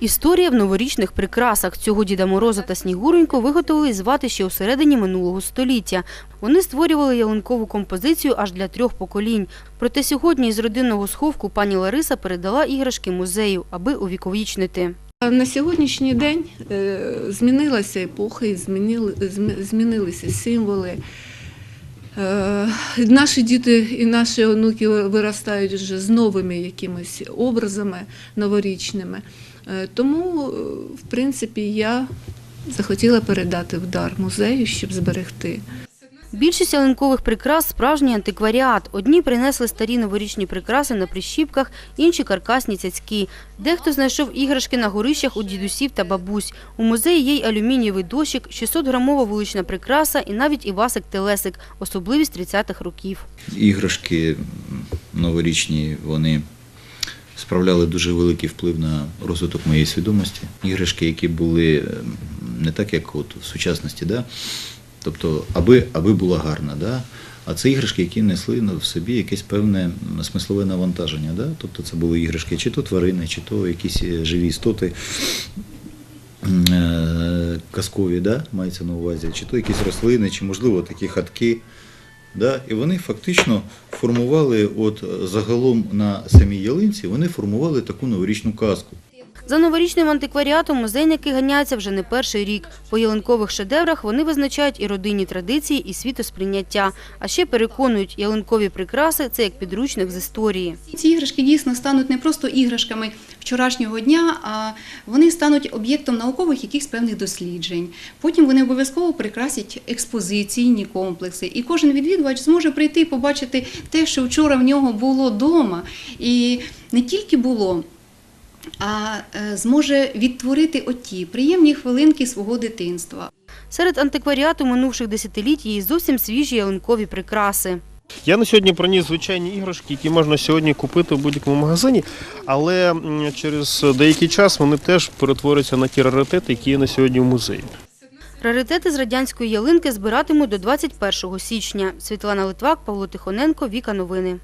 Історія в новорічних прикрасах. Цього Діда Мороза та Снігуреньку виготовили з вати ще у середині минулого століття. Вони створювали ялинкову композицію аж для трьох поколінь. Проте сьогодні із родинного сховку пані Лариса передала іграшки музею, аби увіковічнити. На сьогоднішній день е, змінилася епоха, змінили, змінилися символи. Е, Наші діти і наші онуки виростають вже з новими якимись образами новорічними. Е, Тому, е, в принципі, я захотіла передати в дар музею, щоб зберегти. Більшість ялинкових прикрас – справжній антикваріат. Одні принесли старі новорічні прикраси на прищіпках, інші – каркасні цяцькі. Дехто знайшов іграшки на горищах у дідусів та бабусь. У музеї є й алюмінієвий дощик, 600-грамова вулична прикраса і навіть Івасик-телесик – особливість 30-х років. Іграшки новорічні, вони справляли дуже великий вплив на розвиток моєї свідомості. Іграшки, які були ем, не так, як от в сучасності, да? Тобто, аби, аби була гарна. Да? А це іграшки, які несли в собі якесь певне смислове навантаження. Да? Тобто це були іграшки, чи то тварини, чи то якісь е, живі істоти е, казкові, да? мається на увазі, чи то якісь рослини, чи, можливо, такі хатки. Да? І вони фактично формували, от загалом на самій ялинці, вони формували таку новорічну казку. За новорічним антикваріатом музейники ганяються вже не перший рік. По ялинкових шедеврах вони визначають і родинні традиції, і світосприйняття. А ще переконують, ялинкові прикраси – це як підручник з історії. Ці іграшки дійсно стануть не просто іграшками вчорашнього дня, а вони стануть об'єктом наукових якихось певних досліджень. Потім вони обов'язково прикрасять експозиційні комплекси, і кожен відвідувач зможе прийти і побачити те, що вчора в нього було вдома. І не тільки було. А е, зможе відтворити оті приємні хвилинки свого дитинства. Серед антикваріату минувших десятиліть є й зовсім свіжі ялинкові прикраси. Я на сьогодні приніс звичайні іграшки, які можна сьогодні купити в будь-якому магазині, але через деякий час вони теж перетворяться на ті раритети, які є на сьогодні в музеї. Раритети з радянської ялинки збиратимуть до 21 січня. Світлана Литвак, Павло Тихоненко, Віка Новини.